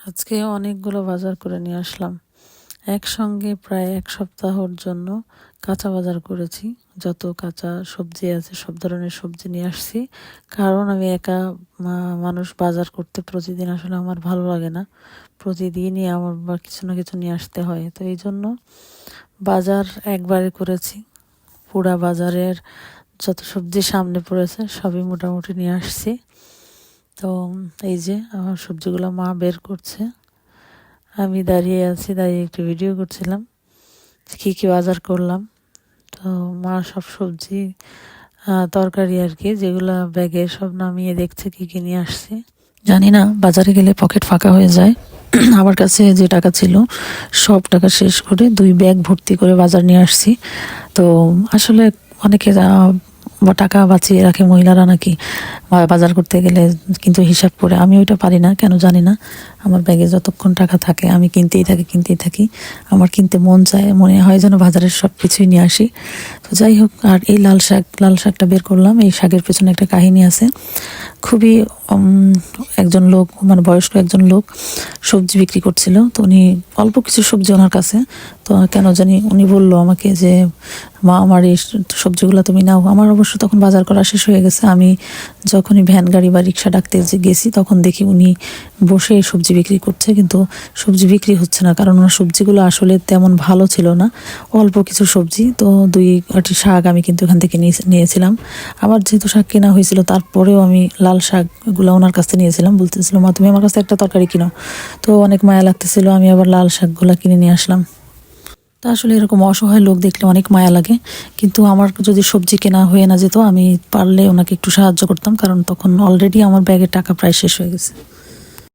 আজকে অনেকগুলো বাজার করে নিয়ে আসলাম। একসঙ্গে প্রায় এক সপ্তাহর জন্য কাঁচা বাজার করেছি। যত কাঁচা সবজি আছে, সব ধরনের সবজি নিয়ে আসছি। কারণ আমি একা মানুষ বাজার করতে প্রতিদিন আসলে আমার ভালো লাগে না। প্রতিদিনই আমার বা কিছু না কিছু নিয়ে আসতে হয়। তো এই জন্য বাজার একবারে করেছি। পুরা বাজারের যত সবজি সামনে পড়েছে, সবই মোটামুটি নিয়ে আসছি। তো এই যে, আমার সবজিগুলো মা বের করছে। আমি দাঁড়িয়ে আছি, দাঁড়িয়ে একটু ভিডিও করছিলাম কী কী বাজার করলাম। তো মা সব সবজি তরকারি আর কি, যেগুলো ব্যাগে সব নামিয়ে দেখছে, কী কী নিয়ে আসছে। জানি না, বাজারে গেলে পকেট ফাঁকা হয়ে যায়। আমার কাছে যে টাকা ছিল, সব টাকা শেষ করে দুই ব্যাগ ভর্তি করে বাজার নিয়ে আসছি। তো আসলে অনেকে বা টাকা বাঁচিয়ে রাখে মহিলারা নাকি বাজার করতে গেলে কিন্তু হিসাব করে। আমি ওইটা পারি না, কেন জানি না। আমার ব্যাগে যতক্ষণ টাকা থাকে, আমি কিনতেই থাকি কিনতেই থাকি। আমার কিনতে মন চায়, মনে হয় যেন বাজারের সব কিছুই নিয়ে আসি। তো যাই হোক, আর এই লাল শাক, লাল শাকটা বের করলাম। এই শাকের পেছনে একটা কাহিনী আছে। খুবই একজন লোক মানে বয়স্ক একজন লোক সবজি বিক্রি করছিল। তো উনি অল্প কিছু সবজি ওনার কাছে। তো কেন জানি উনি বলল আমাকে যে, মা, আমার এই সবজিগুলো তুমি নাও। আমার অবশ্য তখন বাজার করা শেষ হয়ে গেছে। আমি যখনই ভ্যান, গাড়ি বা রিক্সা ডাকতে গেছি, তখন দেখি উনি বসে সবজি বিক্রি করছে। কিন্তু সবজি বিক্রি হচ্ছে না, কারণ ওনার সবজিগুলো আসলে তেমন ভালো ছিল না। অল্প কিছু সবজি, তো দুই আটি শাক আমি কিন্তু এখান থেকে নিয়ে- নিয়েছিলাম। আবার যেহেতু শাক কেনা হয়েছিল, তারপরেও আমি লাল শাকগুলো ওনার কাছ নিয়েছিলাম। বলতেছিল, মা, তুমি আমার কাছে একটা তরকারি কিনো। তো অনেক মায়া লাগতেছিল, আমি আবার লাল শাকগুলো কিনে নিয়ে আসলাম। তা আসলে এরকম অসহায় লোক দেখলে অনেক মায়া লাগে। কিন্তু আমার যদি সবজি কেনা হয়ে না যেত, আমি পারলে ওনাকে একটু সাহায্য করতাম, কারণ তখন অলরেডি আমার ব্যাগের টাকা প্রায় শেষ হয়ে গেছে।